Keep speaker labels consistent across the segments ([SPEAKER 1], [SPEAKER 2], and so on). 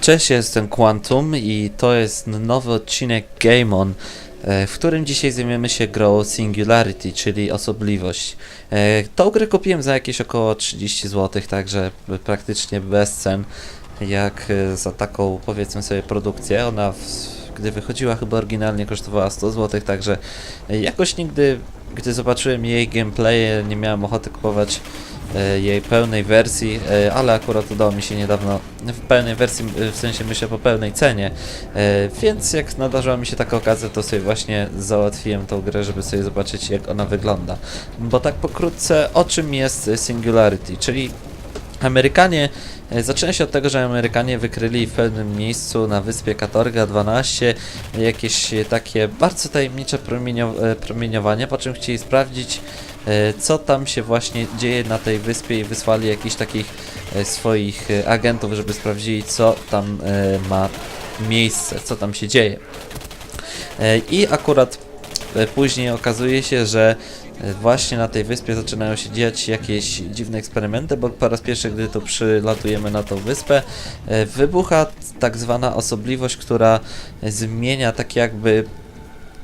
[SPEAKER 1] Cześć, jestem Quantum i to jest nowy odcinek Game On, e, w którym dzisiaj zajmiemy się grą Singularity, czyli osobliwość. E, Tą grę kupiłem za jakieś około 30 zł, także praktycznie bez cen, jak e, za taką powiedzmy sobie produkcję. Ona gdy wychodziła chyba oryginalnie kosztowała 100 zł, także jakoś nigdy, gdy zobaczyłem jej gameplay, nie miałem ochoty kupować jej pełnej wersji, e, ale akurat udało mi się niedawno w pełnej wersji, e, w sensie myślę po pełnej cenie, e, więc jak nadarzyła mi się taka okazja, to sobie właśnie załatwiłem tą grę, żeby sobie zobaczyć jak ona wygląda. Bo tak pokrótce, o czym jest e, Singularity, czyli Amerykanie, e, zaczyna się od tego, że Amerykanie wykryli w pewnym miejscu na wyspie Katorga 12 jakieś e, takie bardzo tajemnicze promienio, e, promieniowanie, po czym chcieli sprawdzić e, co tam się właśnie dzieje na tej wyspie i wysłali jakichś takich e, swoich e, agentów, żeby sprawdzili co tam e, ma miejsce, co tam się dzieje. E, I akurat e, później okazuje się, że e, właśnie na tej wyspie zaczynają się dziać jakieś dziwne eksperymenty, bo po raz pierwszy, gdy to przylatujemy na tą wyspę, e, wybucha tak zwana osobliwość, która zmienia tak jakby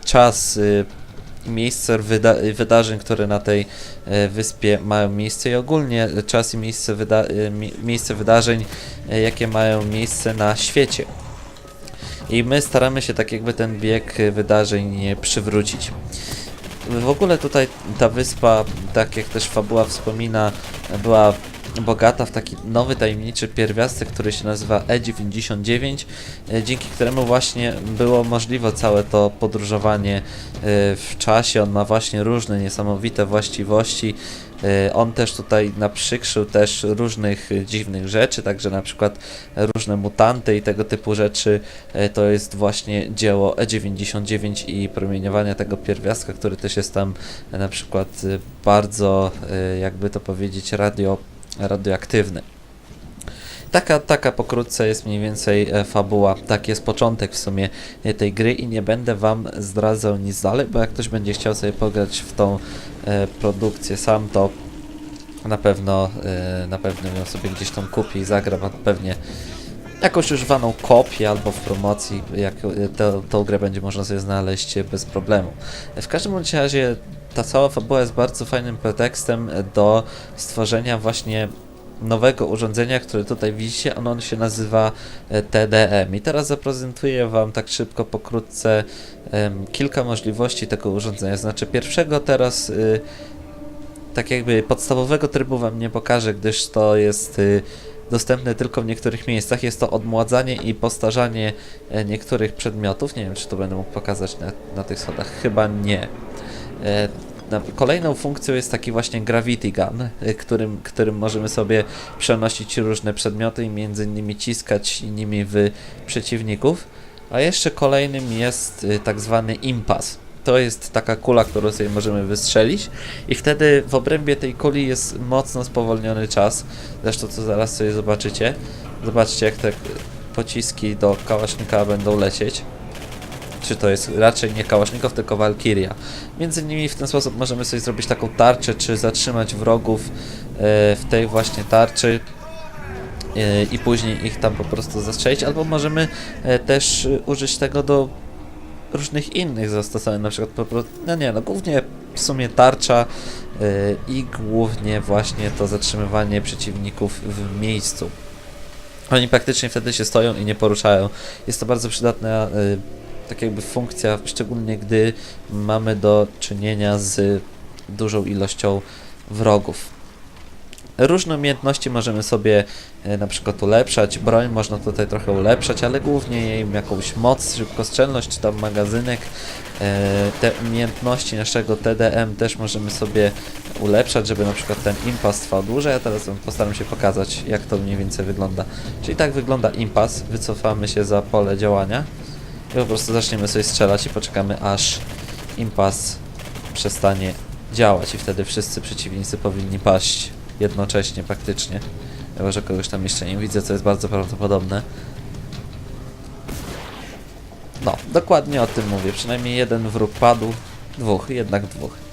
[SPEAKER 1] czas y, miejsce wyda- wydarzeń, które na tej e, wyspie mają miejsce i ogólnie czas i miejsce, wyda- e, mi- miejsce wydarzeń, e, jakie mają miejsce na świecie. I my staramy się tak jakby ten bieg wydarzeń przywrócić. W ogóle tutaj ta wyspa, tak jak też fabuła wspomina, była bogata w taki nowy tajemniczy pierwiastek, który się nazywa E99, e, dzięki któremu właśnie było możliwe całe to podróżowanie e, w czasie. On ma właśnie różne niesamowite właściwości. E, On też tutaj naprzykrzył też różnych dziwnych rzeczy, także na przykład różne mutanty i tego typu rzeczy to jest właśnie dzieło E99 i promieniowania tego pierwiastka, który też jest tam na przykład bardzo, jakby to powiedzieć, radio, radioaktywny. Taka, taka pokrótce jest mniej więcej e, fabuła, tak jest początek w sumie e, tej gry i nie będę wam zdradzał nic dalej, bo jak ktoś będzie chciał sobie pograć w tą e, produkcję sam, to na pewno, na pewno ją sobie gdzieś tam kupi i zagra, pewnie jakąś używaną kopię albo w promocji, jak tę- tą grę będzie można sobie znaleźć bez problemu. W każdym razie ta cała fabuła jest bardzo fajnym pretekstem do stworzenia właśnie nowego urządzenia, które tutaj widzicie, ono się nazywa e, TDM. I teraz zaprezentuję Wam tak szybko, pokrótce em, kilka możliwości tego urządzenia. Znaczy pierwszego teraz y, tak jakby podstawowego trybu Wam nie pokażę, gdyż to jest y, dostępne tylko w niektórych miejscach. Jest to odmładzanie i postarzanie e, niektórych przedmiotów. Nie wiem, czy to będę mógł pokazać na, na tych schodach. Chyba nie. E, Kolejną funkcją jest taki właśnie Gravity Gun, y, którym, którym możemy sobie przenosić różne przedmioty i między innymi ciskać nimi w przeciwników. A jeszcze kolejnym jest y, tak zwany impas. To jest taka kula, którą sobie możemy wystrzelić i wtedy w obrębie tej kuli jest mocno spowolniony czas. Zresztą to zaraz sobie zobaczycie. Zobaczcie jak te pociski do kałasznika będą lecieć czy to jest raczej nie Kałasznikow, tylko Valkyria. Między innymi w ten sposób możemy sobie zrobić taką tarczę, czy zatrzymać wrogów e, w tej właśnie tarczy e, i później ich tam po prostu zastrzelić, albo możemy e, też użyć tego do różnych innych zastosowań, na przykład po prostu, no nie, no głównie w sumie tarcza i głównie właśnie to zatrzymywanie przeciwników w miejscu. Oni praktycznie wtedy się stoją i nie poruszają. Jest to bardzo przydatna tak jakby funkcja, szczególnie gdy mamy do czynienia z dużą ilością wrogów. Różne umiejętności możemy sobie e, na przykład ulepszać, broń można tutaj trochę ulepszać, ale głównie jej jakąś moc, szybkostrzelność czy tam magazynek. E, Te umiejętności naszego TDM też możemy sobie ulepszać, żeby na przykład ten impas trwał dłużej, a teraz postaram się pokazać jak to mniej więcej wygląda. Czyli tak wygląda impas, wycofamy się za pole działania i po prostu zaczniemy sobie strzelać i poczekamy aż impas przestanie działać i wtedy wszyscy przeciwnicy powinni paść jednocześnie praktycznie. Chyba, że kogoś tam jeszcze nie widzę, co jest bardzo prawdopodobne. No, dokładnie o tym mówię. Przynajmniej jeden wróg padł. Dwóch, jednak dwóch.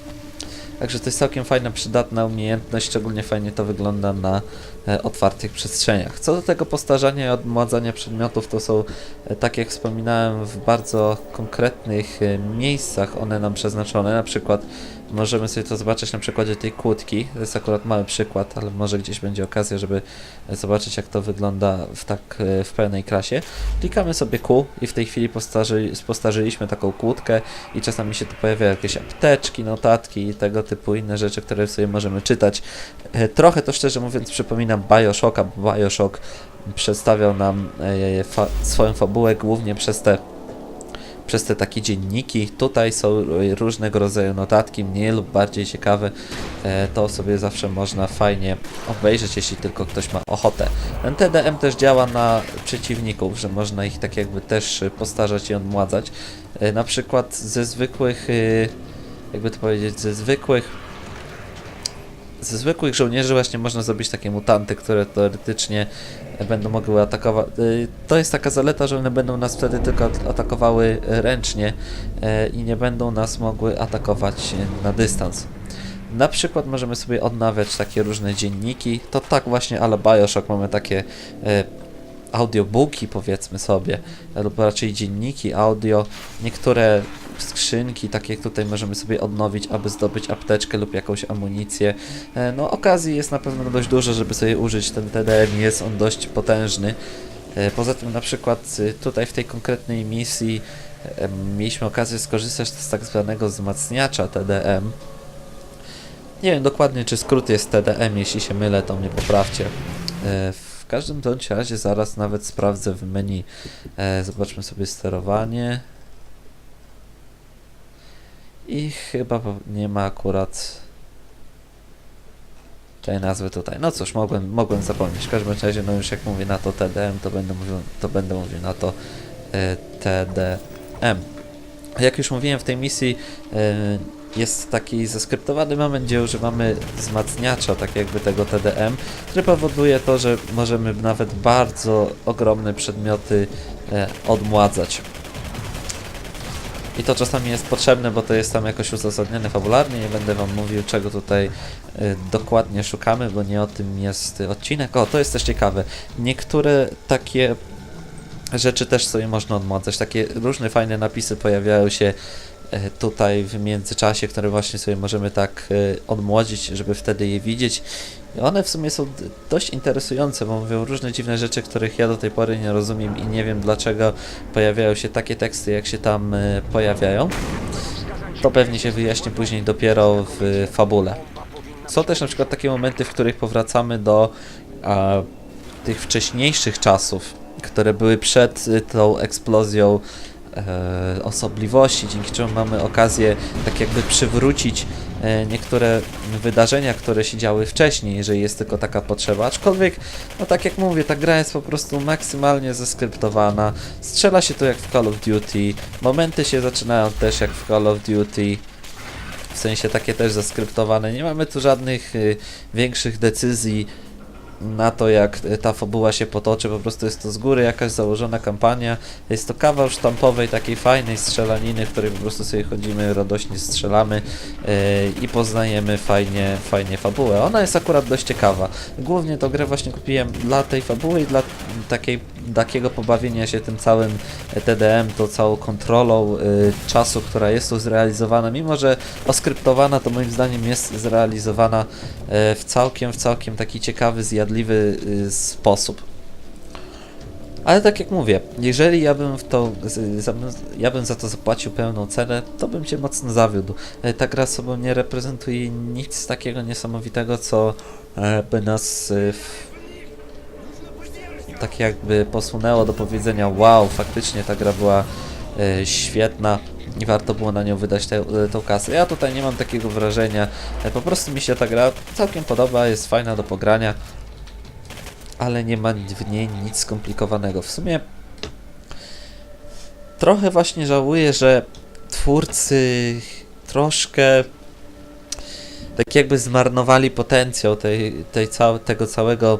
[SPEAKER 1] Także to jest całkiem fajna, przydatna umiejętność, szczególnie fajnie to wygląda na e, otwartych przestrzeniach. Co do tego postarzania i odmładzania przedmiotów, to są, e, tak jak wspominałem, w bardzo konkretnych e, miejscach one nam przeznaczone. Na przykład możemy sobie to zobaczyć na przykładzie tej kłódki. To jest akurat mały przykład, ale może gdzieś będzie okazja, żeby zobaczyć jak to wygląda w tak w pełnej krasie. Klikamy sobie Q i w tej chwili postarzy, postarzyliśmy taką kłódkę i czasami się tu pojawiają jakieś apteczki, notatki i tego typu inne rzeczy, które sobie możemy czytać. E, Trochę to szczerze mówiąc przypomina Bioshocka, bo Bioshock przedstawiał nam e, fa swoją fabułę głównie przez te przez te takie dzienniki. Tutaj są e, różnego rodzaju notatki, mniej lub bardziej ciekawe. E, To sobie zawsze można fajnie obejrzeć, jeśli tylko ktoś ma ochotę. Ten TDM też działa na przeciwników, że można ich tak jakby też e, postarzać i odmładzać. E, Na przykład ze zwykłych, e, jakby to powiedzieć, ze zwykłych ze zwykłych żołnierzy właśnie można zrobić takie mutanty, które teoretycznie będą mogły atakować. y, To jest taka zaleta, że one będą nas wtedy tylko at- atakowały ręcznie e, i nie będą nas mogły atakować na dystans. Na przykład możemy sobie odnawiać takie różne dzienniki. To tak właśnie ale Bioshock mamy takie e, audiobooki powiedzmy sobie, lub raczej dzienniki audio. Niektóre skrzynki, takie jak tutaj możemy sobie odnowić, aby zdobyć apteczkę lub jakąś amunicję. E, No okazji jest na pewno dość dużo, żeby sobie użyć ten TDM, jest on dość potężny. E, Poza tym na przykład y, tutaj w tej konkretnej misji e, mieliśmy okazję skorzystać z tak zwanego wzmacniacza TDM. Nie wiem dokładnie czy skrót jest TDM, jeśli się mylę to mnie poprawcie. W każdym bądź razie zaraz nawet sprawdzę w menu. Zobaczmy sobie sterowanie. I chyba nie ma akurat tej nazwy tutaj. No cóż, mogłem, mogłem zapomnieć. W każdym razie, no już jak mówię na to TDM, to będę mówił, to będę mówił na to e, TDM. Jak już mówiłem, w tej misji e, jest taki zaskryptowany moment, gdzie używamy wzmacniacza, tak jakby tego TDM, który powoduje to, że możemy nawet bardzo ogromne przedmioty e, odmładzać. I to czasami jest potrzebne, bo to jest tam jakoś uzasadnione fabularnie. Nie będę wam mówił, czego tutaj y, dokładnie szukamy, bo nie o tym jest odcinek. O, to jest też ciekawe. Niektóre takie rzeczy też sobie można odmładzać. Takie różne fajne napisy pojawiają się tutaj w międzyczasie, które właśnie sobie możemy tak e, odmłodzić, żeby wtedy je widzieć. I one w sumie są dość interesujące, bo mówią różne dziwne rzeczy, których ja do tej pory nie rozumiem i nie wiem dlaczego pojawiają się takie teksty, jak się tam e, pojawiają. To pewnie się wyjaśni później dopiero w fabule. Są też na przykład takie momenty, w których powracamy do a, tych wcześniejszych czasów, które były przed tą eksplozją e, osobliwości, dzięki czemu mamy okazję tak jakby przywrócić e, niektóre wydarzenia, które się działy wcześniej, jeżeli jest tylko taka potrzeba. Aczkolwiek, no tak jak mówię, ta gra jest po prostu maksymalnie zeskryptowana. Strzela się tu jak w Call of Duty. Momenty się zaczynają też jak w Call of Duty. W sensie takie też zaskryptowane. Nie mamy tu żadnych y, większych decyzji na to, jak ta fabuła się potoczy. Po prostu jest to z góry jakaś założona kampania. Jest to kawał sztampowej, takiej fajnej strzelaniny, w której po prostu sobie chodzimy, radośnie strzelamy y, i poznajemy fajnie, fajnie fabułę. Ona jest akurat dość ciekawa. Głównie tą grę właśnie kupiłem dla tej fabuły i dla takiej, takiego pobawienia się tym całym TDM, tą całą kontrolą y, czasu, która jest tu zrealizowana, mimo że oskryptowana, to moim zdaniem jest zrealizowana y, w całkiem, w całkiem taki ciekawy, zjadliwy y, sposób. Ale tak jak mówię, jeżeli ja bym w to, ja bym za to zapłacił pełną cenę, to bym cię mocno zawiódł. E, Ta gra sobą nie reprezentuje nic takiego niesamowitego, co e, by nas e, w, tak jakby posunęło do powiedzenia wow, faktycznie ta gra była e, świetna i warto było na nią wydać tę e, tą kasę. Ja tutaj nie mam takiego wrażenia, e, po prostu mi się ta gra całkiem podoba, jest fajna do pogrania, ale nie ma w niej nic skomplikowanego. W sumie trochę właśnie żałuję, że twórcy troszkę tak jakby zmarnowali potencjał tej, tej całe, tego całego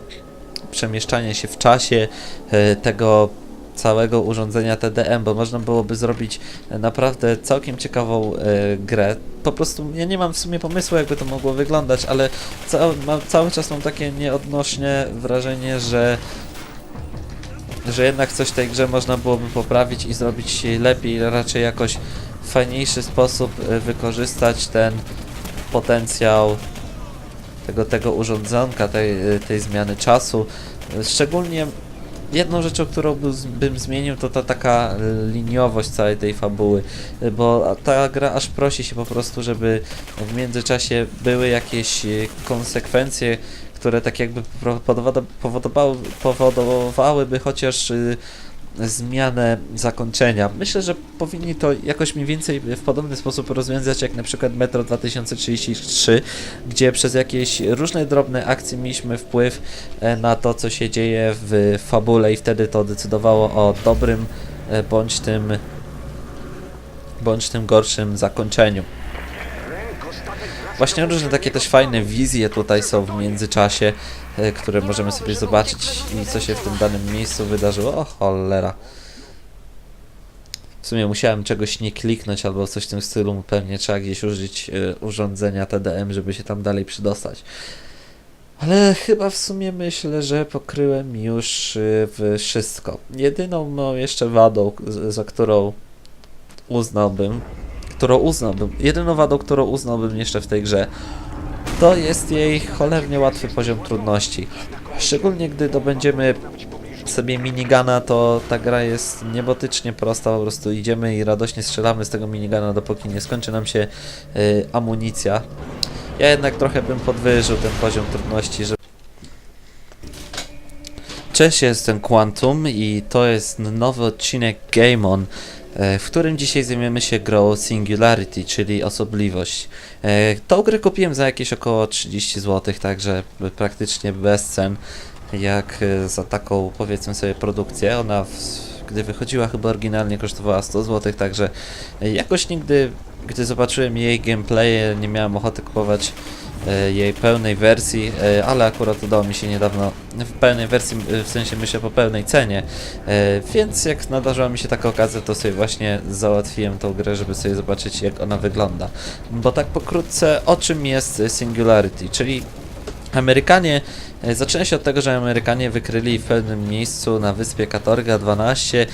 [SPEAKER 1] przemieszczania się w czasie, e, tego całego urządzenia TDM, bo można byłoby zrobić e, naprawdę całkiem ciekawą e, grę. Po prostu ja nie mam w sumie pomysłu, jakby to mogło wyglądać, ale cały, czas mam takie nieodnośnie wrażenie, że że jednak coś w tej grze można byłoby poprawić i zrobić lepiej, raczej jakoś w fajniejszy sposób wykorzystać ten potencjał tego, tego urządzonka, tej, tej zmiany czasu. E, Szczególnie jedną rzeczą, którą bym zmienił, to ta taka e, liniowość całej tej fabuły, e, bo ta gra aż prosi się po prostu, żeby w międzyczasie były jakieś e, konsekwencje, które tak jakby powodowałyby chociaż y, zmianę zakończenia. Myślę, że powinni to jakoś mniej więcej w podobny sposób rozwiązać jak na przykład Metro 2033, gdzie przez jakieś różne drobne akcje mieliśmy wpływ e, na to, co się dzieje w fabule i wtedy to decydowało o dobrym e, bądź tym bądź tym gorszym zakończeniu. Właśnie różne takie też fajne wizje tutaj są w międzyczasie, e, które możemy sobie zobaczyć i co się w tym danym miejscu wydarzyło. O cholera. W sumie musiałem czegoś nie kliknąć albo coś w tym stylu, pewnie trzeba gdzieś użyć e, urządzenia TDM, żeby się tam dalej przydostać. Ale chyba w sumie myślę, że pokryłem już e, wszystko. Jedyną no, jeszcze wadą, za którą uznałbym, którą uznałbym, jedyną wadą, którą uznałbym jeszcze w tej grze, to jest jej cholernie łatwy poziom trudności. Szczególnie gdy dobędziemy sobie minigana, to ta gra jest niebotycznie prosta, po prostu idziemy i radośnie strzelamy z tego minigana, dopóki nie skończy nam się y, amunicja. Ja jednak trochę bym podwyżył ten poziom trudności, żeby Cześć, jestem Quantum i to jest nowy odcinek Game On, w którym dzisiaj zajmiemy się grą Singularity, czyli osobliwość. E, Tą grę kupiłem za jakieś około 30 zł, także praktycznie bez cen, jak e, za taką powiedzmy sobie produkcję. Ona, gdy wychodziła chyba oryginalnie kosztowała 100 zł, także e, jakoś nigdy, gdy zobaczyłem jej gameplay, nie miałem ochoty kupować e, jej pełnej wersji, e, ale akurat udało mi się niedawno w pełnej wersji, e, w sensie myślę po pełnej cenie, e, więc jak nadarzyła mi się taka okazja, to sobie właśnie załatwiłem tą grę, żeby sobie zobaczyć jak ona wygląda. Bo tak pokrótce, o czym jest e, Singularity, czyli Amerykanie, e, zaczyna się od tego, że Amerykanie wykryli w pewnym miejscu na wyspie Katorga 12